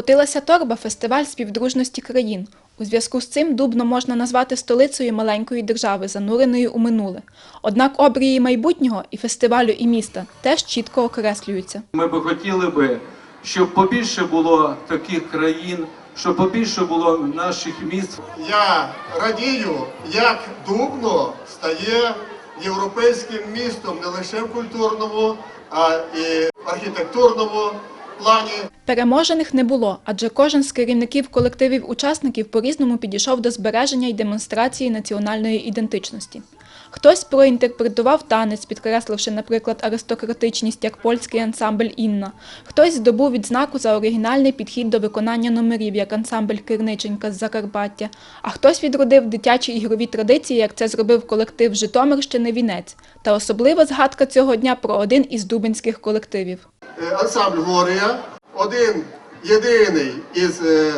Котилася торба фестиваль співдружності країн. У зв'язку з цим Дубно можна назвати столицею маленької держави, зануреною у минуле. Однак обрії майбутнього і фестивалю, і міста теж чітко окреслюються. Ми би хотіли би, щоб побільше було таких країн, щоб побільше було наших міст. Я радію, як Дубно стає європейським містом не лише в культурному, а і в архітектурному плані. Переможених не було, адже кожен з керівників колективів-учасників по-різному підійшов до збереження й демонстрації національної ідентичності. Хтось проінтерпретував танець, підкресливши, наприклад, аристократичність, як польський ансамбль Інна. Хтось здобув відзнаку за оригінальний підхід до виконання номерів, як ансамбль Кирниченька з Закарпаття, а хтось відродив дитячі ігрові традиції, як це зробив колектив Житомирщини Вінець. Та особлива згадка цього дня про один із дубинських колективів. Е, Ансамбль Глорія один єдиний із, е,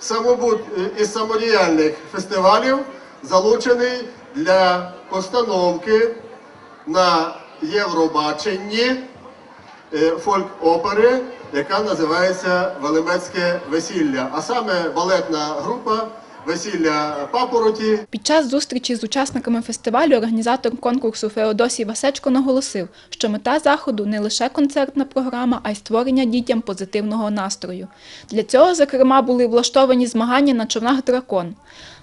самобут, е, із самодіяльних фестивалів, залучений для постановки на Євробаченні е, фольк-опери, яка називається Велимецьке весілля, а саме балетна група Весілля Папороті. Під час зустрічі з учасниками фестивалю організатор конкурсу Феодосій Васечко наголосив, що мета заходу не лише концертна програма, а й створення дітям позитивного настрою. Для цього, зокрема, були влаштовані змагання на човнах дракон.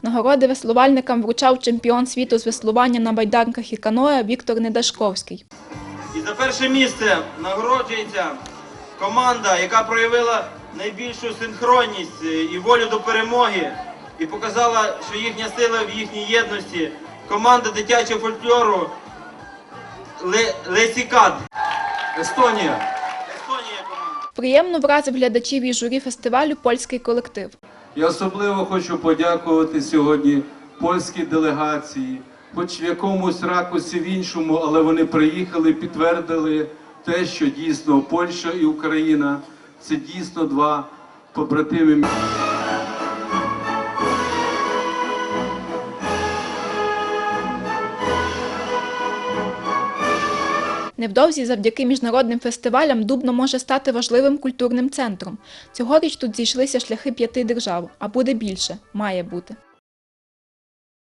Нагороди веслувальникам вручав чемпіон світу з веслування на байдарках і каноe Віктор Недашковський. І за перше місце нагороджується команда, яка проявила найбільшу синхронність е, і волю до перемоги, і показала, що їхня сила в їхній єдності. Команда дитячого фольклору Лесікад. Естонія. Естонія команда. Приємно вразив глядачів і журі фестивалю польський колектив. Я особливо хочу подякувати сьогодні польській делегації, хоч в якомусь ракурсі в іншому, але вони приїхали, підтвердили те, що дійсно Польща і Україна це дійсно два побратими. Невдовзі завдяки міжнародним фестивалям Дубно може стати важливим культурним центром. Цьогоріч тут зійшлися шляхи п'яти держав, а буде більше, має бути.